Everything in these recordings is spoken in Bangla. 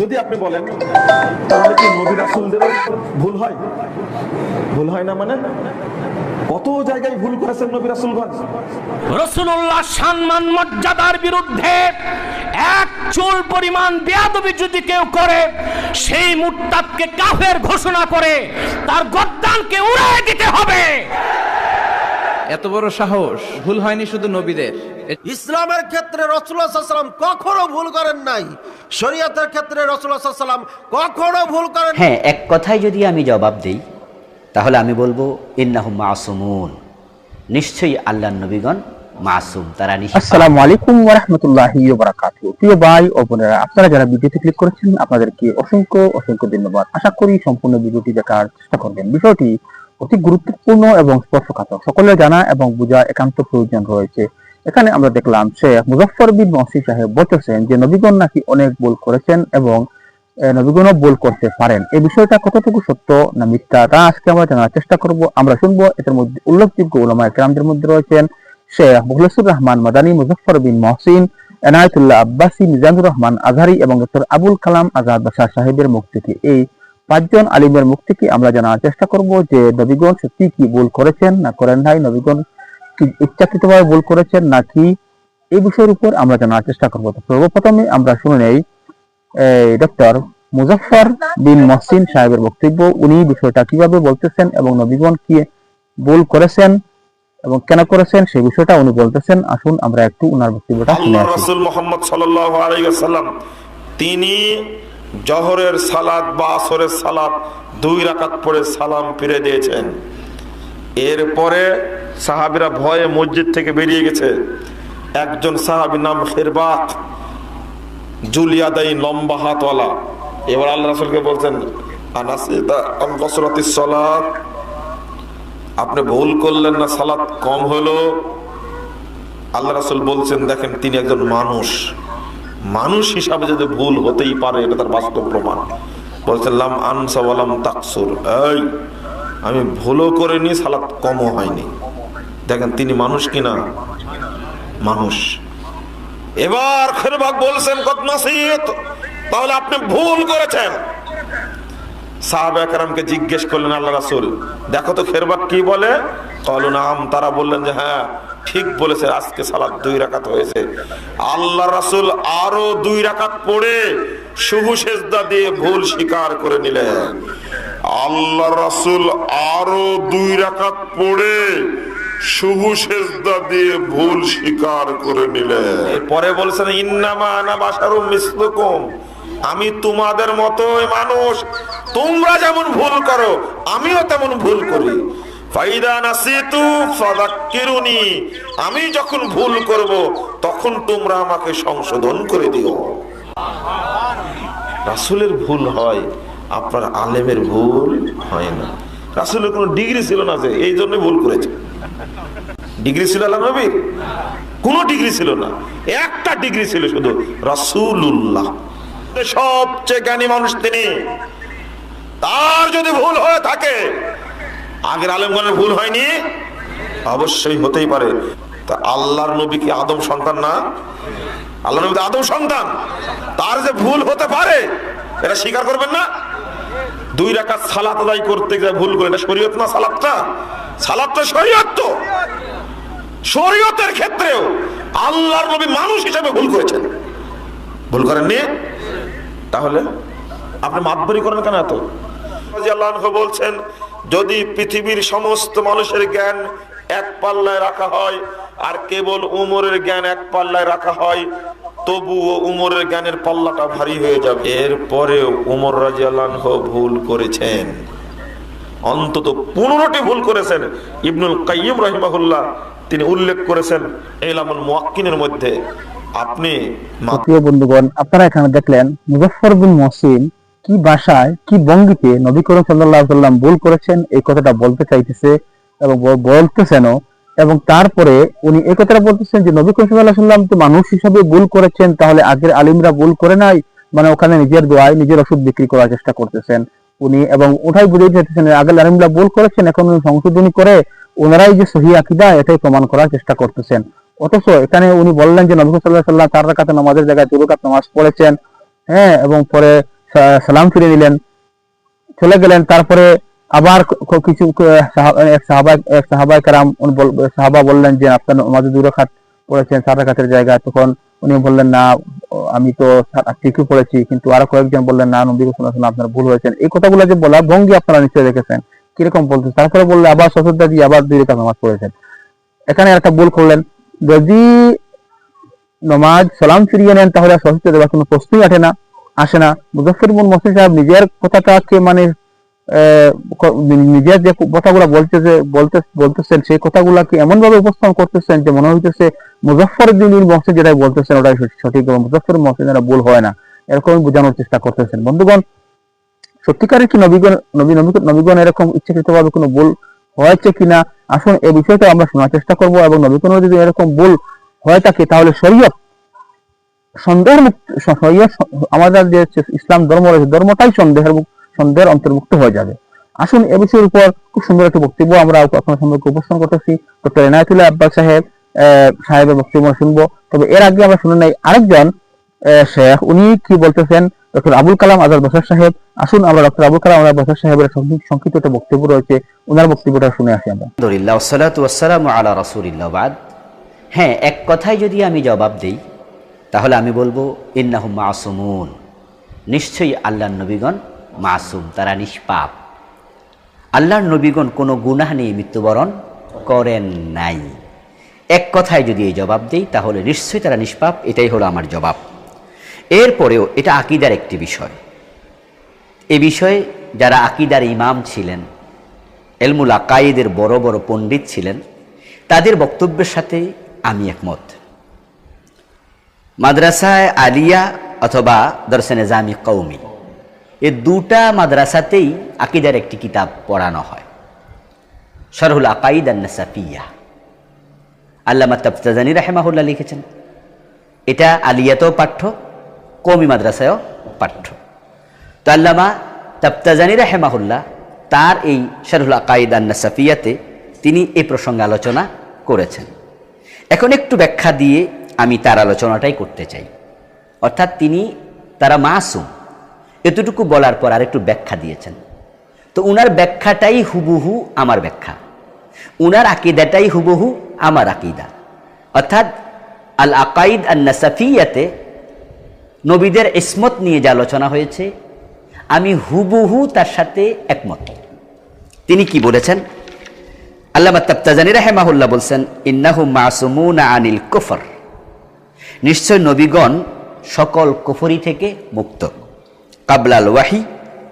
যদি আপনি বলেন তাহলে কি নবী রাসুলদের ভুল হয়? ভুল হয় না মানে? কত জায়গায় ভুল করেছেন নবী রাসুলগঞ্জ? রসুল্লাহ সম্মান মর্যাদার বিরুদ্ধে এক চুল পরিমাণ বেয়াদবি যদি কেউ করে সেই মুরতাদকে কাফের ঘোষণা করে তার গদ্দানকে উড়ায় দিতে হবে। এত বড় সাহস ভুল হয়নি শুধু নবীদের। ইসলামের ক্ষেত্রে রসুল্লাহ সাল্লাম কখনো ভুল করেন নাই। শরীয়তের ক্ষেত্রে রসুল্লাহ সাল্লাম কখনো ভুল করেন হ্যাঁ এক কথায় যদি আমি জবাব দিই তাহলে আমি বলব ইন্নাহু মাসুমুন। নিশ্চয়ই আল্লাহ নবীগণ মাসুম তারা আসসালামু আলাইকুম ওয়া রাহমাতুল্লাহি ওয়া বারাকাতুহু প্রিয় ভাই ও বোনেরা আপনারা যারা ভিডিওতে ক্লিক করেছেন আপনাদেরকে অসংখ্য অসংখ্য ধন্যবাদ। আশা করি সম্পূর্ণ ভিডিওটি দেখার চেষ্টা করবেন। বিষয়টি অতি গুরুত্বপূর্ণ এবং স্পর্শকাতর। সকলের জানা এবং বোঝা একান্ত প্রয়োজন রয়েছে। এখানে আমরা দেখলাম শেখ মুজফফর বিন মহসি সাহেব বলতেছেন যে নবীগণ নাকি অনেক ভুল করেছেন এবং নবীগণও ভুল করতে পারেন। এই বিষয়টা কতটুকু সত্য না মিথ্যা তা আজকে আমরা জানার চেষ্টা করব। আমরা শুনব এটার মধ্যে উল্লেখযোগ্য উলামা একরামদের মধ্যে রয়েছেন শেখ মুখলেসুর রহমান মাদানী, মুজফফর বিন মহসিন, এনায়তুল্লাহ আব্বাসী, মিজানুর রহমান আজহারি এবং ডক্টর আবুল কালাম আজাদ বাশার সাহেবের মুখ থেকে। এই পাঁচজন আলিমের মুখ থেকে আমরা জানার চেষ্টা করব যে নবীগণ সত্যি কি ভুল করেছেন না করেন নাই। নবীগণ ইচ্ছাকৃতভাবে ভুল করেছেন নাকি এই বিষয়ের উপর আমরা জানার চেষ্টা করব। সর্বপ্রথমে আমরা শুনে নেই ডক্টর মুজফফর বিন মহসিন সাহেবের বক্তব্য। উনি বিষয়টা কীভাবে বলতেছেন এবং নবীগণ কি ভুল করেছেন এবং কেন করেছেন সেই বিষয়টা উনি বলতেছেন। আসুন আমরা একটু উনার বক্তব্যটা শুনে আসি। রাসূল মোহাম্মদ সাল্লাল্লাহু আলাইহি ওয়াসাল্লাম, তিনি জহরের সালাত বা আসরের সালাত দুই রাকাত পড়ে সালাম ফিরে দিয়েছেন। এরপরে সাহাবীরা ভয়ে মসজিদ থেকে বেরিয়ে গেছে। একজন সাহাবীর নাম খেরবাত। জুলিয়াদাই লম্বা হাতওয়ালা। এবার আল্লাহ রাসূলকে বলছেন আপনি ভুল করলেন না, সালাত কম হলো। আল্লাহ রাসুল বলছেন, দেখেন, তিনি একজন মানুষ। মানুষ হিসাবে যদি ভুল হতেই পারে, এটা তার বাস্তব প্রমাণ। বলছেন, লাম আনসা ওয়ালাম তাকসুর। এই, আমি ভুলও করিনি, সালাত কমও হয়নি। দেখেন তিনি মানুষ কিনা? মানুষ। এবার খেরবাগ বলছেন কত নাসিহত তাহলে আপনি ভুল করেছেন। সাহাবা একরামকে জিজ্ঞেস করলেন, আল্লাহ রাসুল, দেখো তো খেরবাক কি বলে? নাম, তারা বললেন যে হ্যাঁ ঠিক বলেছে, আজকে সালাদ দুই রাকাত হয়েছে। আল্লাহ রাসুল আরও দুই রাকাত পড়ে শুভু দিয়ে ভুল স্বীকার করে নিলেন। আল্লাহ রাসুল আরও দুই রাকাত পড়ে শুভু সেজদা দিয়ে ভুল স্বীকার করে নিলেন। পরে বলছেন, ইন্নামা আনা বাসারুম মিসলুকুম। আমি তোমাদের মতোই মানুষ। তোমরা যেমন ভুল করো, আমিও তেমন ভুল করি। আমি যখন ভুল করব, তখন তোমরা আমাকে সংশোধন করে দিও। রাসূলের ভুল হয়, আপনার আলেমের ভুল হয় না। রাসূলের কোনো ডিগ্রি ছিল না যে, এই জন্য ভুল করেছে। ডিগ্রি ছিল আল্লাহ নবীর কোন ডিগ্রি ছিল না। একটা ডিগ্রি ছিল শুধু রাসূলুল্লাহ। সবচেয়ে জ্ঞানী মানুষ তিনি। তার যদি ভুল হয়ে থাকে, আগের আলেমগণের ভুল হয়নি? অবশ্যই হতেই পারে। তা আল্লাহর নবী কি আদম সন্তান না? আল্লাহ নবী আদম সন্তান। তার যে ভুল হতে পারে, এটা স্বীকার করবেন না? দুই রাকাত সালাত আদায় করতে গিয়ে ভুল করে, এটা শরীয়ত না সালাতটা? সালাতটা শরীয়ত তো। শরীয়তের ক্ষেত্রেও আল্লাহর নবী মানুষ হিসেবে ভুল করেছেন। ভুল করেননি তাহলে আপনি মাতবরি করেন কেন এত? বলছেন, যদি পৃথিবীর সমস্ত মানুষের জ্ঞান এক পাল্লায় রাখা হয়, আর কেবল উমরের জ্ঞান এক পাল্লায় রাখা হয়, তবুও উমরের জ্ঞানের পাল্লাটা ভারী হয়ে যাবে। এরপরেও উমর রাজিয়াল্লাহ ভুল করেছেন। অন্তত পনেরোটি ভুল করেছেন। ইবনুল কাইয়ুম রহিমাহুল্লাহ, তিনি উল্লেখ করেছেন এলামুল মুয়াক্কিনের মধ্যে আপনি প্রিয় বন্ধুগণ, আপনারা এখানে দেখলেন মুজফফর বিন মহসিন কি ভাষায়, কি ভঙ্গিতে নবী করিম সাল্লাল্লাহু আলাইহি সাল্লাম ভুল করেছেন, এই কথাটা বলতে চাইতেছে এবং বলতেছেনও। এবং তারপরে উনি এই কথাটা বলতেছেন যে, নবী করিম সাল্লাল্লাহু আলাইহি সাল্লাম তো মানুষ হিসাবে ভুল করেছেন, তাহলে আগের আলিমরা ভুল করে নাই। মানে ওখানে নিজের দোয়ায় নিজের ওষুধ বিক্রি করার চেষ্টা করতেছেন। উনি এবং ওটাই বুঝে যেতেছেন আগের আলিমরা ভুল করেছেন, এখন উনি সংশোধনী করে ওনারাই যে সহি আকিদা, এটাই প্রমাণ করার চেষ্টা করতেছেন। অথচ এখানে উনি বললেন যে নবী সাল্লাহ সাল্লাম চার রাকাতে নামাজের জায়গায় দু নামাজ পড়েছেন হ্যাঁ এবং পরে সালাম ফিরে নিলেন। চলে গেলেন, তারপরে আবার কিছু সাহাবা, এক সাহাবাই কারাম সাহাবা বললেন যে, আপনার আমাদের দু পড়েছেন, চার রাকাতের জায়গায়, তখন উনি বললেন, না, আমি তো ঠিকই পড়েছি, কিন্তু আরও কয়েকজন বললেন, না, নবী সাল্লাল্লাহু আপনার ভুল হয়েছেন। এই কথাগুলো যে বলা, ভঙ্গি আপনারা নিশ্চয়ই দেখেছেন। কীরকম বলতেন তারপরে বললে, আবার সশদ্ধা দিয়ে আবার দুই রেখা নামাজ পড়েছেন। এখানে একটা ভুল করলেন, যদি নমাজ সালাম ফিরিয়ে নেন, তাহলে সহিষ্ণু দেওয়ার কোনো প্রশ্নই আসে না আসে না। মুজফর মসিদ সাহেব নিজের কথাটাকে মানে ক- নিজের যে কথাগুলো বলতেছে, বলতে, বলতেছেন, সেই কথাগুলাকে এমন ভাবে উপস্থাপন করতেছেন যে মনে হইতেছে মুজফর দিন মসজিদ যেটা বলতেছেন ওটাই সঠিক- এবং মুজফর যেটা ভুল হয় না এরকমই বোঝানোর চেষ্টা করতেছেন। বন্ধুগণ, সত্যিকারের কি নবীগণ নবী নবী- নবীগণ এরকম ইচ্ছাকৃতভাবে কোনো ভুল হয়েছে কিনা? আসুন এই বিষয়টা আমরা শোনার চেষ্টা করব এবং নবীগণ যদি এরকম ভুল হয়ে থাকে, তাহলে শরীয়ত সন্দেহের মুক্ত আমাদের যে ইসলাম ধর্ম রয়েছে, ধর্মটাই সন্দেহের মুক- সন্দেহের অন্তর্ভুক্ত হয়ে যাবে। আসুন এ বিষয়ের উপর খুব সুন্দর একটা বক্তব্য আমরা আপনার সম্পর্কে উপস্থাপন করতেছি। ডক্টর এনায়তুল্লাহ আব্বাস সাহেব সাহেবের বক্তব্য শুনব। তবে এর আগে আমরা শুনে নেই আরেকজন শেখ। উনি কি বলতেছেন? ডক্টর আবুল কালাম আজাদ বসার সাহেব। আসুন আমরা ডক্টর আবুল কালাম আজাদ বসার সাহেবের সংক্ষিপ্ত- একটা বক্তব্য রয়েছে। ওনার বক্তব্যটা শুনে আসি আমরা। আলহামদুলিল্লাহ ওসালাতু ওয়াসসালামু আলা রাসুলিল্লাহবাদ হ্যাঁ এক কথায় যদি আমি জবাব দেই, তাহলে আমি বলব, ইন্নাহুম মাসুমুন। নিশ্চয়ই আল্লাহর নবীগণ মাসুম, তারা নিষ্পাপ। আল্লাহর নবীগণ কোনো গুনাহ নিয়ে মৃত্যুবরণ করেন নাই। এক কথায় যদি এই জবাব দেই, তাহলে নিশ্চয়ই তারা নিষ্পাপ, এটাই হলো আমার জবাব। এরপরেও এটা আকিদার একটি বিষয়। এ বিষয়ে যারা আকিদার ইমাম ছিলেন, এলমুল আকাইদের বড় বড় পণ্ডিত ছিলেন, তাদের বক্তব্যের সাথে আমি একমত। মাদ্রাসায় আলিয়া অথবা দর্শনে জামি কৌমি এ দুটা মাদ্রাসাতেই আকিদার একটি কিতাব পড়ানো হয়। শরহুল আকাইদ আন্নাসাফিয়া। আল্লামা তফতাজানি রাহেমাহুল্লাহ লিখেছেন, এটা আলিয়াতেও পাঠ্য কৌমি মাদ্রাসায়ও পাঠ্য। তো আল্লামা তপ্তাজানি রাহেমাহুল্লাহ তার এই শারহুল আকাইদ আন্না সাফিয়াতে তিনি এ প্রসঙ্গে আলোচনা করেছেন। এখন একটু ব্যাখ্যা দিয়ে আমি তার আলোচনাটাই করতে চাই। অর্থাৎ তিনি তারা মাসুম এতটুকু বলার পর আরেকটু ব্যাখ্যা দিয়েছেন। তো উনার ব্যাখ্যাটাই হুবহু আমার ব্যাখ্যা। উনার আকিদাটাই হুবহু আমার আকিদা। অর্থাৎ আল আকাইদ আন্না সাফিয়াতে নবীদের ইসমত নিয়ে যে আলোচনা হয়েছে, আমি হুবহু তার সাথে একমত। তিনি কি বলেছেন? আল্লামা তাপ্তাজানি রাহেমাহুল্লাহ বলছেন, ইন্নাহু মাসুমুনা আনিল কুফর। নিশ্চয় নবীগণ সকল কুফরি থেকে মুক্ত। কাবলাল ওয়াহি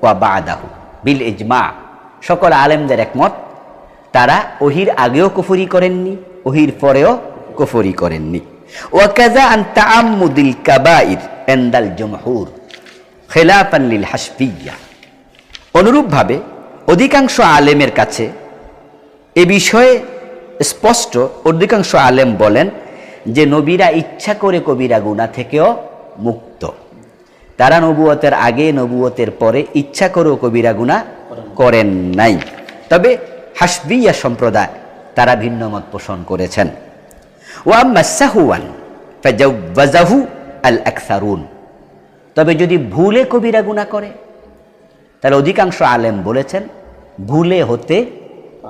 ওয়া বাদাহু বিল ইজমা। সকল আলেমদের একমত, তারা ওহির আগেও কুফরি করেননি, ওহির পরেও কুফরি করেননি। ওয়াকাজা আন তাআম্মুদিল কাবাইর এন্দাল জমহুর খেলাফান লিল হাসবিয়া অনুরূপভাবে অধিকাংশ আলেমের কাছে এ বিষয়ে স্পষ্ট অধিকাংশ আলেম বলেন যে নবীরা ইচ্ছা করে কবিরা গুণা থেকেও মুক্ত। তারা নবুয়তের আগে, নবুয়তের পরে ইচ্ছা করেও কবিরা গুণা করেন নাই। তবে হাসবিয়া সম্প্রদায় তারা ভিন্ন মত পোষণ করেছেন। ওয়াম্মা সাহুয়ান ফাজাহু আল তবে যদি ভুলে কবিরা গুণা করে, তাহলে অধিকাংশ আলেম বলেছেন, ভুলে হতে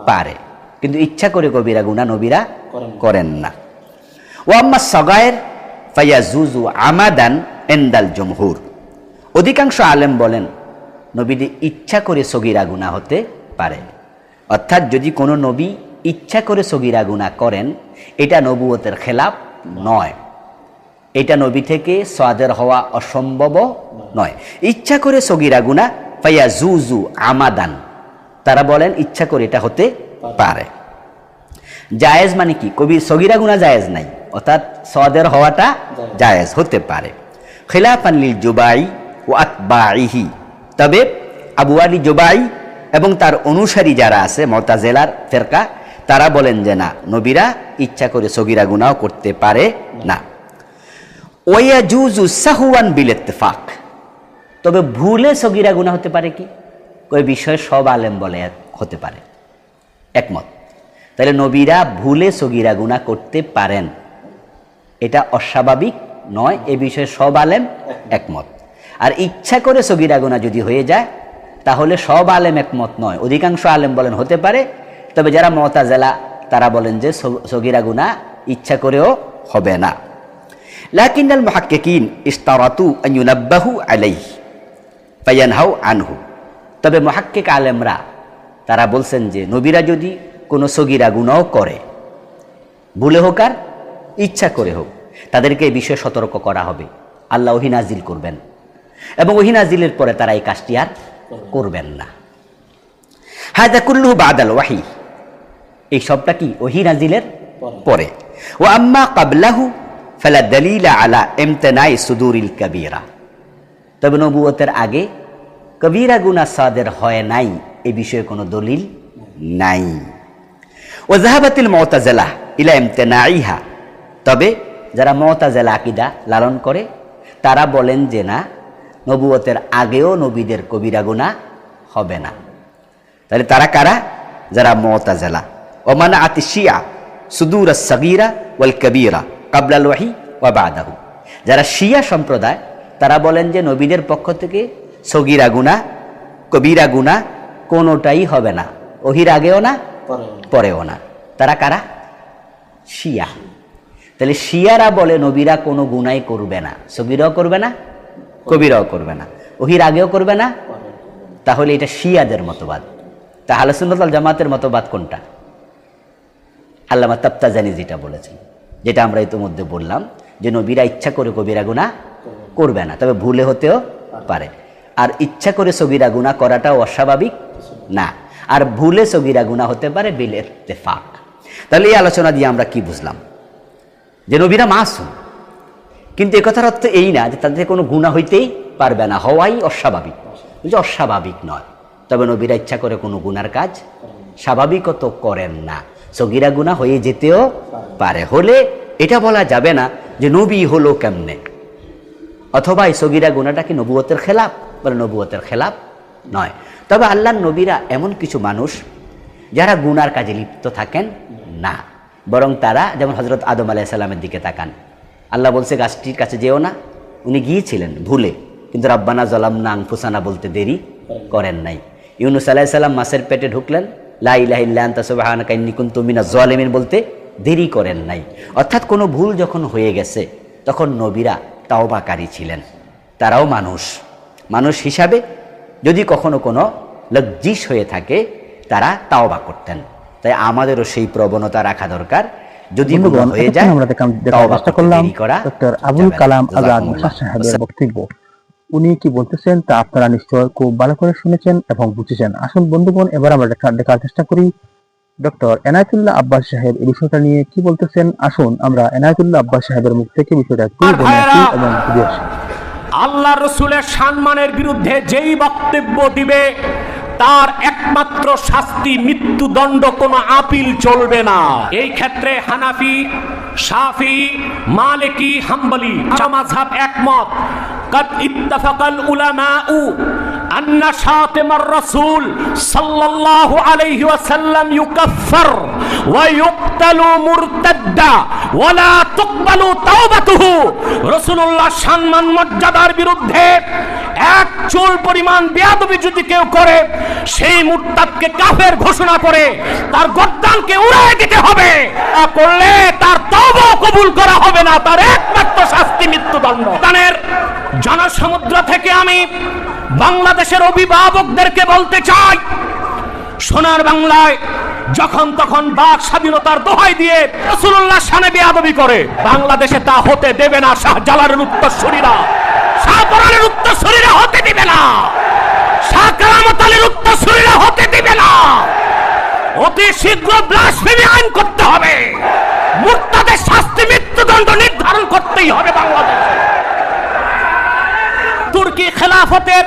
পারে। কিন্তু ইচ্ছা করে কবিরা গুণা নবীরা করেন না। ওয়াম্মা সগায়ের ফায়াজুজু আমাদান এন্দাল জমহুর। অধিকাংশ আলেম বলেন নবীদি ইচ্ছা করে সগিরা গুণা হতে পারে অর্থাৎ যদি কোনো নবী ইচ্ছা করে সগিরা গুণা করেন এটা নবুয়তের খেলাপ নয়। এটা নবী থেকে সাদের হওয়া অসম্ভব নয়। ইচ্ছা করে সগিরা গুণা ফাইয়া জু আমাদান। তারা বলেন ইচ্ছা করে এটা হতে পারে। জায়েজ মানে কি? কবি সগিরা গুণা জায়েজ নাই অর্থাৎ সদের হওয়াটা জায়েজ হতে পারে। খেলাফান লিল জুবাই ও আতবাইহি তবে আবু আলী জুবাই এবং তার অনুসারী যারা আছে, মতাজেলার ফেরকা, তারা বলেন যে না, নবীরা ইচ্ছা করে সগিরা গুনাও করতে পারে না। ওয়াজুজু সাহুয়ান বিল ইত্তেফাক তবে ভুলে সগিরা গুনাহ হতে পারে কি? ওই বিষয়ে সব আলেম বলে হতে পারে। একমত। তাহলে নবীরা ভুলে সগিরা গুনাহ করতে পারেন। এটা অস্বাভাবিক নয়, এ বিষয়ে সব আলেম একমত। আর ইচ্ছা করে সগিরা গুণা যদি হয়ে যায়, তাহলে সব আলেম একমত নয়। অধিকাংশ আলেম বলেন হতে পারে, তবে যারা মতাজেলা, তারা বলেন যে সগ- সগিরা গুণা ইচ্ছা করেও হবে না। লাকিনাল মুহাক্কিকিন ইস্তারাতু আন ইউনাব্বাহু আলাইহি, ফায়ানহাউ আনহু। তবে মহাক্কিক আলেমরা, তারা বলছেন যে নবীরা যদি কোনো সগিরা গুণাও করে, ভুলে হোক আর ইচ্ছা করে হোক, তাদেরকে এই বিষয়ে সতর্ক করা হবে। আল্লাহ ওহিনাজিল করবেন। এবং ওহিনাজিলের পরে তারা এই কাজটি আর করবেন না। হায়দা কুল্লু বাদাল ওয়াহি। এই সবটা কি? ওহিনাজিলের পরে। ও আম্মা কাবলাহু ফালা দলিলা আলা এমতেনাই সুদুরিল কবিরা। তবে নবুয়তের আগে কবিরা গুনা সাদের হয় নাই এ বিষয়ে কোনো দলিল নাই। ও জাহাবাতিল মতাজেলা ইলা ইমতেনাইহা। তবে যারা মতাজেলা আকিদা লালন করে তারা বলেন যে না নবুয়তের আগেও নবীদের কবিরা গুনা হবে না। তাহলে তারা কারা? যারা মতাজেলা। ওমানা আতি শিয়া সুদুর সগিরা ওয়াল কবিরা কাবলাল ওয়াহি ওয়া বাদাহু। যারা শিয়া সম্প্রদায়, তারা বলেন যে নবীদের পক্ষ থেকে সগিরা গুনা কবিরা গুনা কোনোটাই হবে না। ওহির আগেও না? পরেও না। তারা কারা? শিয়া। তাহলে শিয়ারা বলে নবীরা কোনো গুনাই করবে না। সগিরাও করবে না? কবিরাও করবে না। ওহির আগেও করবে না? তাহলে এটা শিয়াদের মতবাদ। তাহলে সুন্নতাল জামাতের মতবাদ কোনটা? আল্লামা তাপ্তাজানি যেটা বলেছেন যেটা আমরা ইতিমধ্যে বললাম যে নবীরা ইচ্ছা করে কবিরা গুণা করবে না তবে ভুলে হতেও পারে। আর ইচ্ছা করে সগিরা গুণা করাটাও অস্বাভাবিক না। আর ভুলে সগিরা গুণা হতে পারে বিলের তেফাক তাহলে এই আলোচনা দিয়ে আমরা কি বুঝলাম? যে নবীরা মাসুম। কিন্তু একথার অর্থ এই না যে তাদের কোনো গুণা হইতেই পারবে না। হওয়াই অস্বাভাবিক। যে অস্বাভাবিক নয়। তবে নবীরা ইচ্ছা করে কোনো গুনার কাজ স্বাভাবিকত করেন না। সগিরা গুণা হয়ে যেতেও পারে। হলে এটা বলা যাবে না যে নবী হলো কেমনে। অথবা এই সগিরা গুণাটা কি নবুয়তের খেলাপ? বলে নবুয়তের খেলাপ নয়। তবে আল্লাহর নবীরা এমন কিছু মানুষ যারা গুনার কাজে লিপ্ত থাকেন না। বরং তারা যেমন হজরত আদম আলাইসাল্লামের দিকে তাকান। আল্লাহ বলছে, গাছটির কাছে যেও না। উনি গিয়েছিলেন ভুলে, কিন্তু রাব্বানা জলাম না আংফুসানা বলতে দেরি করেন নাই। ইউনুস আলাইসাল্লাম মাসের পেটে ঢুকলেন লাইলাহিল্লাহিনা জলেমিন বলতে দেরি করেন নাই। অর্থাৎ কোনো ভুল যখন হয়ে গেছে, তখন নবীরা তাওবাকারী ছিলেন। তারাও মানুষ। মানুষ হিসাবে যদি কখনো কোনো লজ্জিস হয়ে থাকে, তারা তাওবা করতেন। তাই আমাদেরও সেই প্রবণতা রাখা দরকার যদি বন্ধুগণ হয়ে যায় আমরা দেখাম দেখার চেষ্টা করলাম ডক্টর আবুল কালাম আজাদ সাহেবের বক্তব্য। উনি কি বলতেছেন তা আপনারা নিশ্চয় খুব ভালো করে শুনেছেন এবং বুঝেছেন। আসুন বন্ধুগণ এবার আমরা দেখা- দেখার চেষ্টা করি ডক্টর এনায়তুল্লাহ আব্বাস সাহেব এই বিষয়টা নিয়ে কি বলতেছেন। আসুন আমরা এনায়তুল্লাহ আব্বাস সাহেবের মুখ থেকে বিষয়টা আসি ভাইয়েরা, এবং বুঝে আসি। আল্লাহ রসুলের সম্মানের বিরুদ্ধে যেই বক্তব্য দিবে তার একমাত্র শাস্তি, মৃত্যুদণ্ড কোনো আপিল চলবে না। এই ক্ষেত্রে হানাফি সাফি মালিকি, হাম্বলি আচ্ছা, জামাঝাব একমত। কত সাল্লাল্লাহু আলাইহি ওয়া সম্মান মর্যাদার বিরুদ্ধে এক চুল পরিমাণ বেয়াদবি যদি কেউ করে, সেই মুরতাদকে কাফের ঘোষণা করে তার গর্দানকে উড়ে দিতে হবে। করলে তার তব কবুল করা হবে না, তার একমাত্র শাস্তি মৃত্যুদণ্ড। জনসমুদ্র থেকে আমি বাংলাদেশের অভিভাবকদেরকে বলতে চাই, সোনার বাংলায় যখন তখন বাক স্বাধীনতার দোহাই দিয়ে রসুল্লাহ সানে বেয়াদবি করে, বাংলাদেশে তা হতে দেবে না শাহজালালের উত্তরসূরিরা শাহপরানের উত্তরসূরিরা হতে দিবে না, শাহ কারামত আলীর উত্তরসূরিরা হতে দিবে না। অতি শীঘ্র ব্লাসফেমি আইন করতে হবে, মুর্তাদের শাস্তি মৃত্যুদণ্ড নির্ধারণ করতেই হবে বাংলাদেশ। তুর্কি খেলাফতের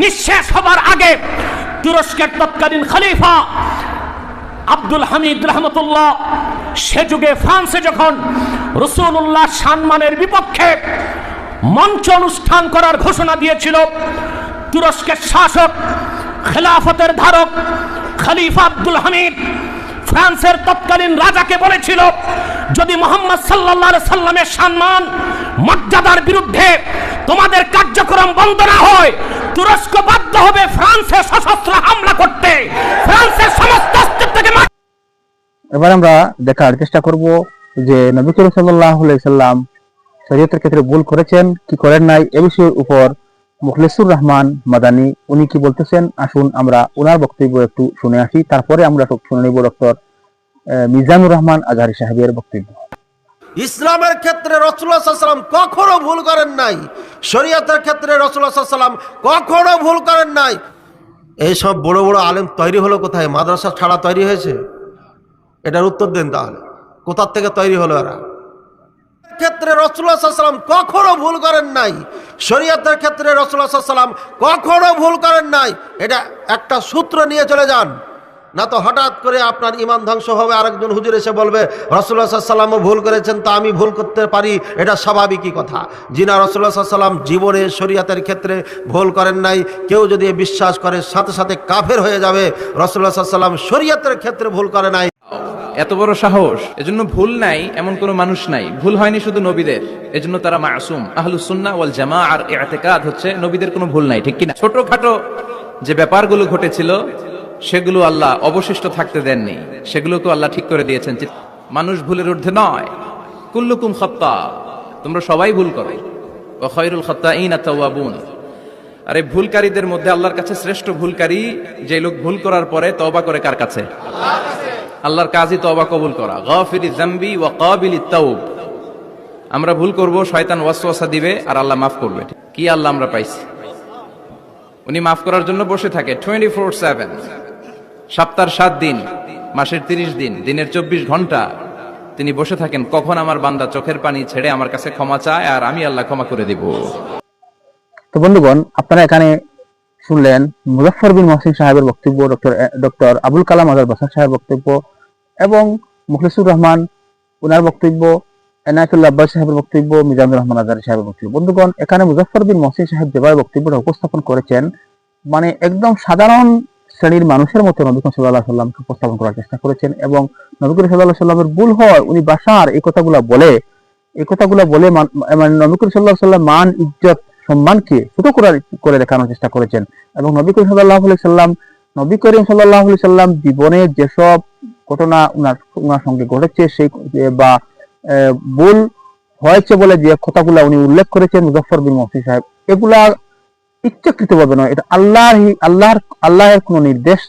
নিঃশেষ হবার আগে তুরস্কের তৎকালীন খলিফা আব্দুল হামিদ রহমতুল্লাহ, সে যুগে ফ্রান্সে যখন রসুল্লাহ সম্মানের বিপক্ষে মঞ্চ অনুষ্ঠান করার ঘোষণা দিয়েছিল, তুরস্কের শাসক, খেলাফতের ধারক খলিফা আব্দুল হামিদ ফ্রান্সের তৎকালীন রাজাকে বলেছিল, যদি মোহাম্মদ সাল্লাল্লাহু সাল্লামের সম্মান মর্যাদার বিরুদ্ধে তোমাদের কার্যক্রম বন্ধ না হয়, তুরস্ক বাধ্য হবে ফ্রান্সে সশস্ত্র হামলা করতে। ফ্রান্সের সমস্ত অস্তিত্বকে এবার আমরা দেখার চেষ্টা করব যে নবী করিম সাল্লাহ সাল্লাম শরীয়তের ক্ষেত্রে ভুল করেছেন, কি করেন নাই, এ বিষয়ের উপর মুখলেসুর রহমান মাদানি, উনি কি বলতেছেন? আসুন আমরা ওনার বক্তব্য একটু শুনে আসি। তারপরে আমরা শুনে নিব ডক্টর মিজানুর রহমান আজহারি সাহেবের বক্তব্য। ইসলামের ক্ষেত্রে রসুল্লাহাম কখনো ভুল করেন নাই। শরীয়তের ক্ষেত্রে রসুল্লাহাম কখনো ভুল করেন নাই। এইসব বড় বড় আলেম তৈরি হলো কোথায়? মাদ্রাসা ছাড়া তৈরি হয়েছে? এটার উত্তর দেন তাহলে। কোথার থেকে তৈরি হলো এরা? ক্ষেত্রে রসুল্লাহাম কখনো ভুল করেন নাই। শরীয়তের ক্ষেত্রে রসুল্লাহাম কখনো ভুল করেন নাই। এটা একটা সূত্র নিয়ে চলে যান। না তো হঠাৎ করে আপনার ইমান ধ্বংস হবে, আরেকজন হুজুর এসে বলবে রসুল্লাহ সাল্লামও ভুল করেছেন, তা আমি ভুল করতে পারি, এটা স্বাভাবিকই কথা। জিনা রসুল্লাহ সাল্লাম জীবনে শরীয়তের ক্ষেত্রে ভুল করেন নাই, কেউ যদি বিশ্বাস করে, সাথে সাথে কাফের হয়ে যাবে রসুল্লাহ সাল্লাম শরীয়তের ক্ষেত্রে ভুল করে নাই। এত বড় সাহস, এজন্য ভুল নাই, এমন কোনো মানুষ নাই। ভুল হয়নি শুধু নবীদের, এজন্য তারা মাসুম। আহলুস সুন্নাহ ওয়াল জামা আর ইআতিকাদ হচ্ছে, নবীদের কোনো ভুল নাই, ঠিক কিনা? ছোটখাটো যে ব্যাপারগুলো ঘটেছিল সেগুলো আল্লাহ অবশিষ্ট থাকতে দেননি। সেগুলোকে আল্লাহ ঠিক করে দিয়েছেন। মানুষ ভুলের ঊর্ধ্বে নয়। কুল্লুকুম খত্তা। তোমরা সবাই ভুল করো। ও খয়রুল খত্তা ইন আতাওয়াবুন আর এই ভুলকারীদের মধ্যে আল্লাহর কাছে শ্রেষ্ঠ ভুলকারী যে লোক ভুল করার পরে তওবা করে কার কাছে? আল্লাহর কাজই তওবা কবুল করা। গাফিরি জামবি ওয়া কাবিলি তাওব। আমরা ভুল করব, শয়তান ওয়াসওয়াসা দিবে আর আল্লাহ মাফ করবে। কি আল্লাহ আমরা পাইছি? উনি মাফ করার জন্য বসে থাকে। Twenty four seven. সপ্তাহের সাত দিন, মাসের তিরিশ দিন, দিনের চব্বিশ ঘণ্টা তিনি বসে থাকেন, কখন আমার বান্দা চোখের পানি ছেড়ে আমার কাছে ক্ষমা চায় আর আমি আল্লাহ ক্ষমা করে দিব। তো বন্ধুগণ, আপনারা এখানে শুনলেন মুজফর বিন মহসিন সাহেবের বক্তব্য, ডক্টর ডক্টর আবুল কালাম আজাদ বাসার সাহেবের বক্তব্য এবং মুখলিসুর রহমান ওনার বক্তব্য, এনায়তুল্লাহ আব্বাস সাহেবের বক্তব্য, মিজানুর রহমান আজারি সাহেবের বক্তব্য। বন্ধুগণ, এখানে মুজফর বিন মহসিন সাহেব যেভাবে বক্তব্যটা উপস্থাপন করেছেন মানে একদম সাধারণ শ্রেণির মানুষের মতো নবী করিম সাল্লাহ সাল্লামকে উপস্থাপন করার চেষ্টা করেছেন এবং নবী করিম সাল্লাহ সাল্লামের ভুল হয়, উনি বাসার এই কথাগুলা বলে, এই কথাগুলো বলে মানে নবী করিম সাল্লাহ সাল্লাম মান, ইজ্জত সম্মানকে ছোট করার করে দেখানোর চেষ্টা করেছেন। এবং নবী করিম সাল্লাহ সাল্লাম নবী করিম সাল্লাহ সাল্লাম জীবনে যেসব ঘটনা উনার উনার সঙ্গে ঘটেছে, সেই বা ভুল হয়েছে বলে যে কথাগুলো উনি উল্লেখ করেছেন মুজফর বিন মহসিন সাহেব, এগুলা ইচ্ছাকৃত ভাবে নয়, এটা আল্লাহর আল্লাহর, আল্লাহের কোন নির্দেশ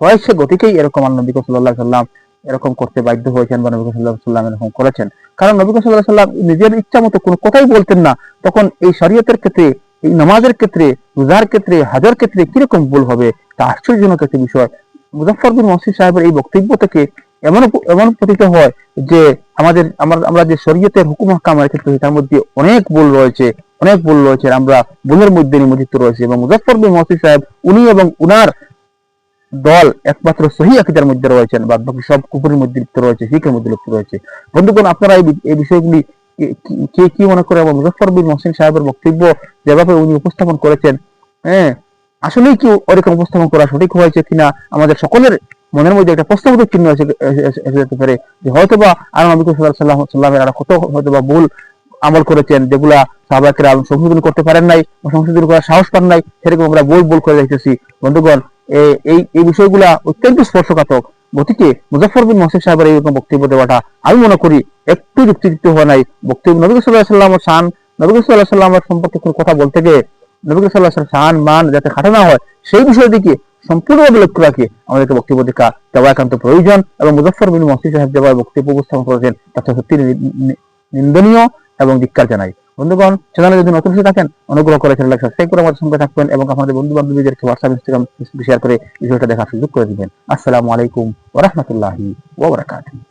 হয়েছে গতিকেই এরকম আল্লাহ নবী সাল্লাহ সাল্লাম এরকম করতে বাধ্য হয়েছেন বা নবী সাল্লাহ সাল্লাম এরকম করেছেন। কারণ নবী সাল্লাহ সাল্লাম নিজের ইচ্ছা মতো কোনো কথাই বলতেন না, তখন এই শরীয়তের ক্ষেত্রে, এই নামাজের ক্ষেত্রে, রোজার ক্ষেত্রে, হাজার ক্ষেত্রে কীরকম ভুল হবে তা আশ্চর্যজনক একটি বিষয়। মুজফর বিন মসিদ সাহেবের এই বক্তব্য থেকে এমন এমন প্রতীত হয় যে আমাদের, আমরা আমরা যে শরীয়তের হুকুম হাকামের ক্ষেত্রে তার মধ্যে অনেক ভুল রয়েছে, অনেক ভুল রয়েছে আমরা ভুলের মধ্যে নিমজ্জিত রয়েছে। এবং মুজফর বিন মসিদ সাহেব, উনি এবং উনার দল একমাত্র সহি আকিদার মধ্যে রয়েছেন, বাদ বাকি সব কুকুরের মধ্যে লিপ্ত রয়েছে শিখের মধ্যে লিপ্ত রয়েছে। বন্ধুগণ, আপনারা এই বিষয়গুলি কে- কি- কে, কি মনে করে এবং মুজফর বিন মহসিন সাহেবের বক্তব্য যেভাবে উনি উপস্থাপন করেছেন হ্যাঁ আসলেই কি ওরকম উপস্থাপন করা সঠিক হয়েছে কিনা আমাদের সকলের মনের মধ্যে একটা প্রশ্নবোধক চিহ্ন এসে যেতে পারে যে হয়তোবা আর নবী সাল্লাহ সাল্লামের আর কত হয়তোবা ভুল আমল করেছেন, যেগুলা সাহাবাকেরা সংশোধন করতে পারেন নাই বা সংশোধন করার সাহস পান নাই, সেরকম আমরা বই বল করে যাইতেছি। বন্ধুগণ এই এই বিষয়গুলা অত্যন্ত স্পর্শকাতক গতিকে মুজফর বিন মসিদ সাহেবের এইরকম বক্তব্য দেওয়াটা আমি মনে করি একটু যুক্তিযুক্ত হওয়া নাই। বক্তব্য, নবী সাল্লাহ সাল্লামের শান, নবী সাল্লাহ সাল্লামের সম্পর্কে কথা বলতে গিয়ে নবী সাল্লাহ সাল্লাম শান মান যাতে খাটো না হয়, সেই বিষয়ের দিকে সম্পূর্ণভাবে লক্ষ্য রাখে। আমাদেরকে বক্তব্য দেখা দেওয়া একান্ত প্রয়োজন এবং মুজফর বিন মসজিদ সাহেব যেভাবে বক্তব্য উপস্থাপন করেছেন তাতে সত্যি নিন্দনীয় এবং ধিক্কার জানাই। বন্ধুগণ চ্যানেলে যদি নতুন হয়ে থাকেন, অনুগ্রহ করে চ্যানেলটা সাবস্ক্রাইব করে আমাদের সঙ্গে থাকবেন এবং আমাদের বন্ধু বান্ধবীদেরকে হোয়াটসঅ্যাপ ইনস্টাগ্রাম শেয়ার করে বিষয়টা দেখার সুযোগ করে দিবেন। আসসালামু আলাইকুম ওরহমতুল্লাহি ওবরাকাতুহ